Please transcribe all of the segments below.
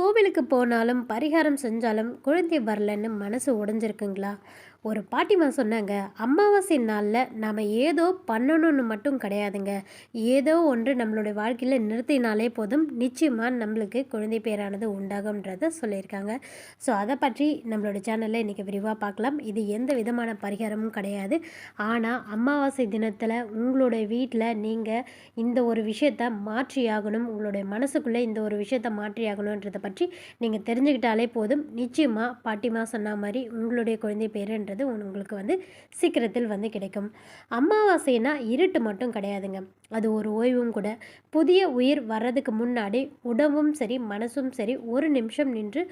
கோவிலுக்கு போனாலும் பரிகாரம் செஞ்சாலும் குழந்தை வரலன்னு மனசு உடைஞ்சிருக்குங்களா? ஒரு பாட்டிமா சொன்னாங்க அமாவாசை நாளில் நாம் ஏதோ பண்ணணும்னு மட்டும் கிடையாதுங்க. ஏதோ ஒன்று நம்மளுடைய வாழ்க்கையில் நிறுத்தினாலே போதும். நிச்சயமாக நம்மளுக்கு குழந்தை பேரானது உண்டாகும்ன்றத சொல்லியிருக்காங்க. ஸோ அதை பற்றி நம்மளோட சேனலில் இன்றைக்கி விரிவாக பார்க்கலாம். இது எந்த விதமான பரிகாரமும் கிடையாது. ஆனால் அமாவாசை தினத்தில் உங்களுடைய வீட்டில் நீங்கள் இந்த ஒரு விஷயத்தை மாற்றியாகணும் உங்களுடைய மனசுக்குள்ளே இந்த ஒரு விஷயத்தை மாற்றியாகணுன்றதை பற்றி நீங்கள் தெரிஞ்சுக்கிட்டாலே போதும். நிச்சயமாக பாட்டிமா சொன்ன மாதிரி உங்களுடைய குழந்தை அப்படின்றது உங்களுக்கு வந்து சீக்கிரத்தில் வந்து கிடைக்கும். அமாவாசைனா இருட்டு மட்டும் கிடையாதுங்க. அது ஒரு ஓய்வும் கூட. புதிய உயிர் வர்றதுக்கு முன்னாடி உடம்பும் சரி மனசும் சரி ஒரு நிமிஷம் நின்று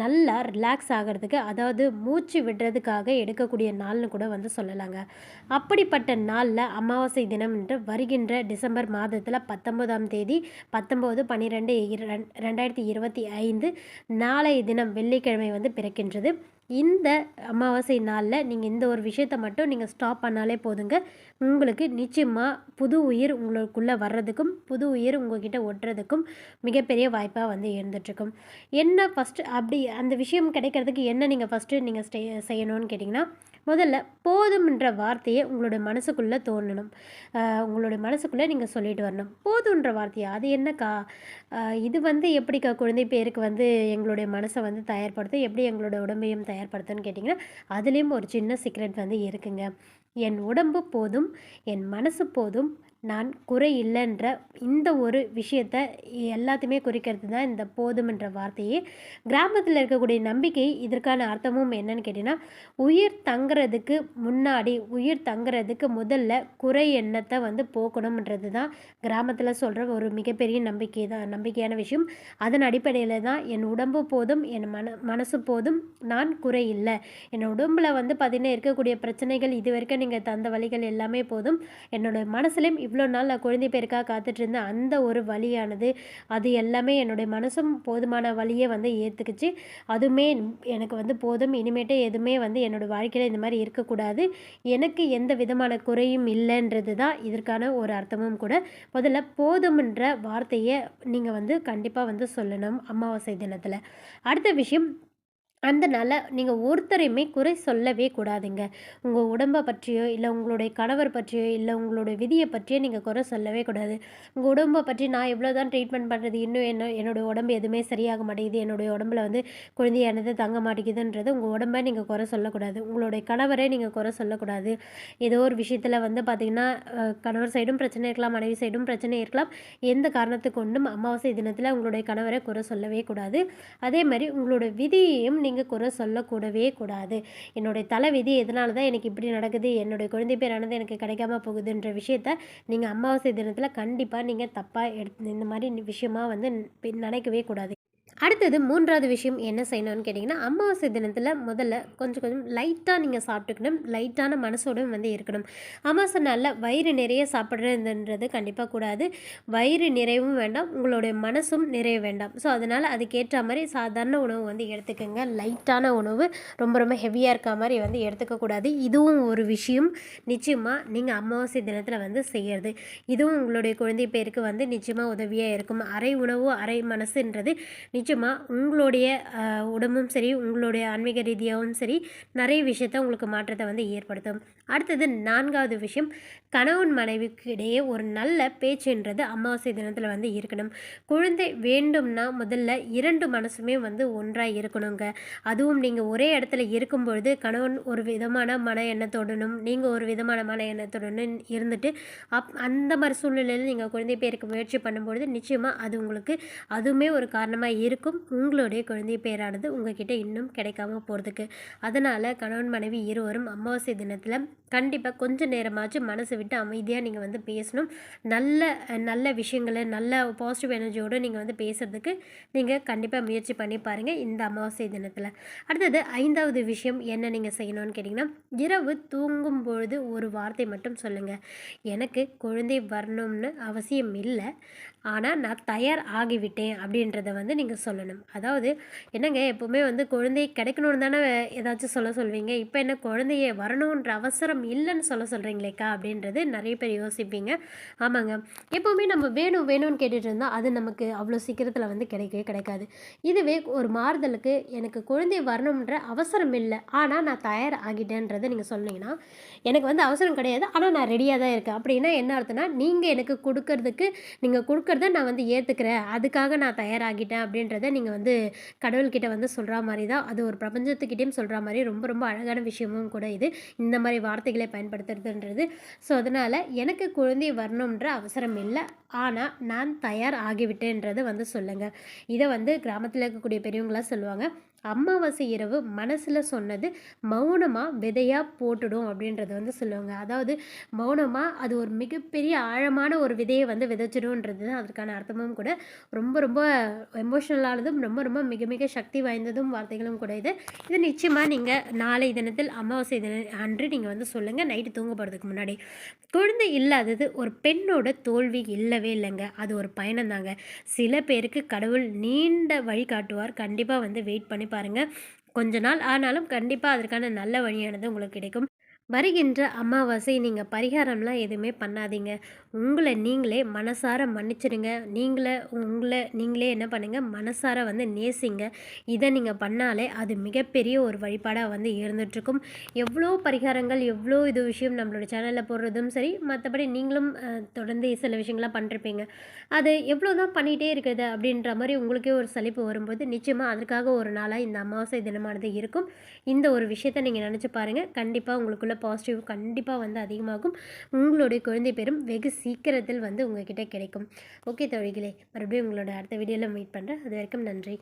நல்லா ரிலாக்ஸ் ஆகிறதுக்கு அதாவது மூச்சு விடுறதுக்காக எடுக்கக்கூடிய நாள்னு கூட வந்து சொல்லலாங்க. அப்படிப்பட்ட நாளில் அமாவாசை தினம் என்று வருகின்ற டிசம்பர் மாதத்தில் பத்தொன்பதாம் தேதி பத்தொம்போது பன்னிரெண்டு ரெண்டாயிரத்தி இருபத்தி ஐந்து நாளைய தினம் வெள்ளிக்கிழமை வந்து பிறக்கின்றது. இந்த அமாவாசை நாளில் நீங்கள் இந்த ஒரு விஷயத்தை மட்டும் நீங்கள் ஸ்டாப் பண்ணாலே போதுங்க. உங்களுக்கு நிச்சயமாக புது உயிர் உங்களுக்குள்ளே வர்றதுக்கும் புது உயிர் உங்ககிட்ட ஒட்டுறதுக்கும் மிகப்பெரிய வாய்ப்பாக வந்து இருந்துகிட்ருக்கும். என்ன ஃபஸ்ட்டு அப்படி அந்த விஷயம் கிடைக்கிறதுக்கு என்ன நீங்கள் ஃபஸ்ட்டு நீங்கள் ஸ்டே செய்யணும்னு கேட்டிங்கன்னா முதல்ல போதும்ன்ற வார்த்தையை உங்களோட மனசுக்குள்ளே தோணணும். உங்களோட மனசுக்குள்ளே நீங்கள் சொல்லிட்டு வரணும். போதுன்ற வார்த்தையா? அது என்னக்கா இது வந்து எப்படிக்கா குழந்தை பேருக்கு வந்து எங்களுடைய மனசை வந்து தயார்படுத்தும் எப்படி எங்களோட உடம்பையும் தயார்படுத்துன்னு கேட்டிங்கன்னா அதுலேயும் ஒரு சின்ன சீக்ரெட் வந்து இருக்குங்க. என் உடம்பு போதும் என் மனசு போதும் நான் குறை இல்லைன்ற இந்த ஒரு விஷயத்த எல்லாத்தையுமே குறிக்கிறது தான் இந்த போதும்ன்ற வார்த்தையே. கிராமத்தில் இருக்கக்கூடிய நம்பிக்கை இதற்கான அர்த்தமும் என்னன்னு கேட்டிங்கன்னா உயிர் தங்குறதுக்கு முன்னாடி உயிர் தங்குறதுக்கு முதல்ல குறை எண்ணத்தை வந்து போக்கணும்ன்றது தான் கிராமத்தில் சொல்கிற ஒரு மிகப்பெரிய நம்பிக்கை தான் நம்பிக்கையான விஷயம். அதன் அடிப்படையில் தான் என் உடம்பு போதும் என் மன மனசு போதும் நான் குறை இல்லை. என் உடம்பில் வந்து பார்த்திங்கன்னா இருக்கக்கூடிய பிரச்சனைகள் இது வரைக்கும் நீங்கள் தந்த வழிகள் எல்லாமே போதும். என்னோட மனசுலேயும் இவ்வளோ நாள் நான் குழந்தை பேருக்காக காத்துட்டு இருந்தேன் அந்த ஒரு வழியானது அது எல்லாமே என்னுடைய மனசும் போதுமான வழியை வந்து ஏற்றுக்குச்சு அதுவுமே எனக்கு வந்து போதும். இனிமேட்டு எதுவுமே வந்து என்னோடய வாழ்க்கையில் இந்த மாதிரி இருக்கக்கூடாது. எனக்கு எந்த விதமான குறையும் இல்லைன்றது தான் இதற்கான ஒரு அர்த்தமும் கூட. முதல்ல போதும்ன்ற வார்த்தையை நீங்கள் வந்து கண்டிப்பாக வந்து சொல்லணும் அமாவாசை தினத்தில். அடுத்த விஷயம் அந்த நீங்கள் ஒருத்தரையுமே குறை சொல்லவே கூடாதுங்க. உங்கள் உடம்பை பற்றியோ இல்லை உங்களுடைய கணவர் பற்றியோ இல்லை உங்களுடைய விதியை பற்றியோ நீங்கள் குறை சொல்லவே கூடாது. உங்கள் உடம்பை பற்றி நான் எவ்வளோ தான் ட்ரீட்மெண்ட் பண்ணுறது இன்னும் என்ன என்னோடய உடம்பு எதுவுமே சரியாக மாட்டேங்குது என்னுடைய உடம்புல வந்து குழந்தையானது தங்க மாட்டேங்குதுன்றது உங்கள் உடம்பை நீங்கள் குறை சொல்லக்கூடாது. உங்களுடைய கணவரை நீங்கள் குறை சொல்லக்கூடாது. ஏதோ ஒரு விஷயத்தில் வந்து பார்த்திங்கன்னா கணவர் சைடும் பிரச்சனை இருக்கலாம் மனைவி சைடும் பிரச்சனை இருக்கலாம். எந்த காரணத்துக்கு கொண்டும் அமாவாசை தினத்தில் உங்களுடைய கணவரை குறை சொல்லவே கூடாது. அதே மாதிரி உங்களோட விதியையும் நீங்கள் நீங்கள் குறை சொல்லக்கூடவே கூடாது. என்னுடைய தலைவிதி எதனால தான் எனக்கு இப்படி நடக்குது? என்னுடைய குழந்தை பேரானது எனக்கு கிடைக்காம போகுதுன்ற விஷயத்த நீங்கள் அமாவாசை தினத்தில் கண்டிப்பாக நீங்கள் தப்பாக எடுத்து இந்த மாதிரி விஷயமாக வந்து நினைக்கவே கூடாது. அடுத்தது மூன்றாவது விஷயம் என்ன செய்யணும்னு கேட்டிங்கன்னா அமாவாசை தினத்தில் முதல்ல கொஞ்சம் கொஞ்சம் லைட்டாக நீங்கள் சாப்பிட்டுக்கணும். லைட்டான மனசோடும் வந்து இருக்கணும். அமாவாசை நாளில் வயிறு நிறைய சாப்பிட்றதுன்றது கண்டிப்பாக கூடாது. வயிறு நிறைவும் வேண்டாம். உங்களுடைய மனசும் நிறைய வேண்டாம். ஸோ அதனால் அதுக்கேற்ற மாதிரி சாதாரண உணவு வந்து எடுத்துக்கோங்க. லைட்டான உணவு ரொம்ப ரொம்ப ஹெவியாக இருக்க மாதிரி வந்து எடுத்துக்கக்கூடாது இதுவும் ஒரு விஷயம். நிச்சயமாக நீங்கள் அமாவாசை தினத்தில் வந்து செய்கிறது இதுவும் உங்களுடைய குழந்தை பேருக்கு வந்து நிச்சயமாக உதவியாக இருக்கும். அரை உணவு அரை மனசுன்றது நிச்சயமாக உங்களுடைய உடம்பும் சரி உங்களுடைய ஆன்மீக ரீதியாகவும் சரி நிறைய விஷயத்த உங்களுக்கு மாற்றத்தை வந்து ஏற்படுத்தும். அடுத்தது நான்காவது விஷயம் கணவன் மனைவிக்கு இடையே ஒரு நல்ல பேச்சுன்றது அமாவாசை தினத்தில் வந்து இருக்கணும். குழந்தை வேண்டும்னா முதல்ல இரண்டு மனசுமே வந்து ஒன்றாக இருக்கணுங்க. அதுவும் நீங்கள் ஒரே இடத்துல இருக்கும் பொழுது கணவன் ஒரு விதமான மன எண்ணத்துடனும் நீங்கள் ஒரு விதமான மன எண்ணத்துடனும் இருந்துட்டு அப் அந்த மாதிரி சூழ்நிலையில் நீங்கள் குழந்தை பேருக்கு முயற்சி பண்ணும்பொழுது நிச்சயமாக அது உங்களுக்கு அதுவுமே ஒரு காரணமாக இருக்கும் இருக்கும். உங்களுடைய குழந்தை பேரானது உங்ககிட்ட இன்னும் கிடைக்காம போகிறதுக்கு அதனால் கணவன் மனைவி இருவரும் அமாவாசை தினத்தில் கண்டிப்பாக கொஞ்சம் நேரமாச்சும் மனசை விட்டு அமைதியாக நீங்கள் வந்து பேசணும். நல்ல நல்ல விஷயங்களை நல்ல பாசிட்டிவ் எனர்ஜியோடு நீங்கள் வந்து பேசுகிறதுக்கு நீங்கள் கண்டிப்பாக முயற்சி பண்ணி பாருங்கள் இந்த அமாவாசை தினத்தில். அடுத்தது ஐந்தாவது விஷயம் என்ன நீங்கள் செய்யணும்னு கேட்டிங்கன்னா இரவு தூங்கும் பொழுது ஒரு வார்த்தை மட்டும் சொல்லுங்கள் எனக்கு குழந்தை வரணும்னு அவசியம் இல்லை. ஆனால் நான் தயார் ஆகிவிட்டேன் அப்படின்றத வந்து நீங்கள் சொல்லணும். அதாவது என்னங்க எப்போவுமே வந்து குழந்தை கிடைக்கணும்னு தானே ஏதாச்சும் சொல்ல சொல்வீங்க? இப்போ என்ன குழந்தையே வரணுன்ற அவசரம் இல்லைன்னு சொல்ல சொல்கிறீங்களேக்கா அப்படின்றது நிறைய பேர் யோசிப்பீங்க. ஆமாங்க. எப்போவுமே நம்ம வேணும் வேணும்னு கேட்டுட்டு இருந்தால் அது நமக்கு அவ்வளோ சீக்கிரத்தில் வந்து கிடைக்கவே கிடைக்காது. இதுவே ஒரு மாறுதலுக்கு எனக்கு குழந்தை வரணுன்ற அவசரம் இல்லை. ஆனால் நான் தயார் ஆகிட்டேன்றதை நீங்கள் சொன்னீங்கன்னா எனக்கு வந்து அவசரம் கிடையாது. ஆனால் நான் ரெடியாக தான் இருக்கேன். அப்படின்னா என்ன அர்த்தம்னா நீங்கள் எனக்கு கொடுக்கறதுக்கு நீங்கள் கொடுக்கறத நான் வந்து ஏற்றுக்கிறேன் அதுக்காக நான் தயாராகிட்டேன் அப்படின்றத நீங்கள் வந்து கடவுள்கிட்ட வந்து சொல்கிற மாதிரி தான். அது ஒரு பிரபஞ்சத்துக்கிட்டேயும் சொல்கிற மாதிரி ரொம்ப ரொம்ப அழகான விஷயமும் கூட இது. இந்த மாதிரி வார்த்தைகளை பயன்படுத்துறதுன்றது. ஸோ அதனால் எனக்கு குழந்தை வரணுன்ற அவசரம் இல்லை. ஆனால் நான் தயார் ஆகிவிட்டேன்றது வந்து சொல்லுங்கள் இதை வந்து கிராமத்தில் இருக்கக்கூடிய பெரியவங்களாம் சொல்லுவாங்க. அமாவாசை இரவு மனசில் சொன்னது மௌனமாக விதையாக போட்டுடும் அப்படின்றத வந்து சொல்லுவாங்க. அதாவது மௌனமாக அது ஒரு மிகப்பெரிய ஆழமான ஒரு விதையை வந்து விதைச்சிடும்ன்றது தான் அதற்கான அர்த்தமும் கூட. ரொம்ப ரொம்ப எமோஷ்னலானதும் ரொம்ப ரொம்ப மிக மிக சக்தி வாய்ந்ததும் வார்த்தைகளும் கூட இது. இது நிச்சயமாக நீங்கள் நாளை தினத்தில் அமாவாசை தின அன்று நீங்கள் வந்து சொல்லுங்கள் நைட்டு தூங்க போகிறதுக்கு முன்னாடி. குழந்தை இல்லாதது ஒரு பெண்ணோட தோல்வி இல்லவே இல்லைங்க. அது ஒரு பயணம் தாங்க. சில பேருக்கு கடவுள் நீண்ட வழி காட்டுவார். கண்டிப்பாக வந்து வெயிட் பண்ணி பாருங்கள் கொஞ்ச நாள் ஆனாலும் கண்டிப்பாக அதற்கான நல்ல வழியானது உங்களுக்கு கிடைக்கும். வருகின்ற அமாவாசை நீங்கள் பரிகாரம்லாம் எதுவுமே பண்ணாதீங்க. உங்களை நீங்களே மனசார மன்னிச்சிடுங்க நீங்களே உங்களை நீங்களே என்ன பண்ணுங்கள் மனசார வந்து நேசிங்க. இதை நீங்கள் பண்ணாலே அது மிகப்பெரிய ஒரு வழிபாடாக வந்து இருந்துகிட்ருக்கும் எவ்வளோ பரிகாரங்கள் எவ்வளோ இது விஷயம் நம்மளோட சேனலில் போடுறதும் சரி மற்றபடி நீங்களும் தொடர்ந்து சில விஷயங்கள்லாம் பண்ணிருப்பீங்க. அது எவ்வளோ தான் பண்ணிகிட்டே இருக்கிறது அப்படின்ற மாதிரி உங்களுக்கே ஒரு சலிப்பு வரும்போது நிச்சயமாக அதற்காக ஒரு நாளாக இந்த அமாவாசை தினமானது இருக்கும். இந்த ஒரு விஷயத்தை நீங்கள் நினச்சி பாருங்கள் கண்டிப்பாக உங்களுக்குள்ள பாசிட்டிவ் கண்டிப்பாக வந்து அதிகமாகும். உங்களுடைய குழந்தை பேரும் வெகு சீக்கிரத்தில் வந்து உங்ககிட்ட கிடைக்கும். ஓகே தோழிகளே மறுபடியும் உங்களோட அடுத்த வீடியோவில் மீட் பண்ணுறேன் அது வரைக்கும் நன்றி.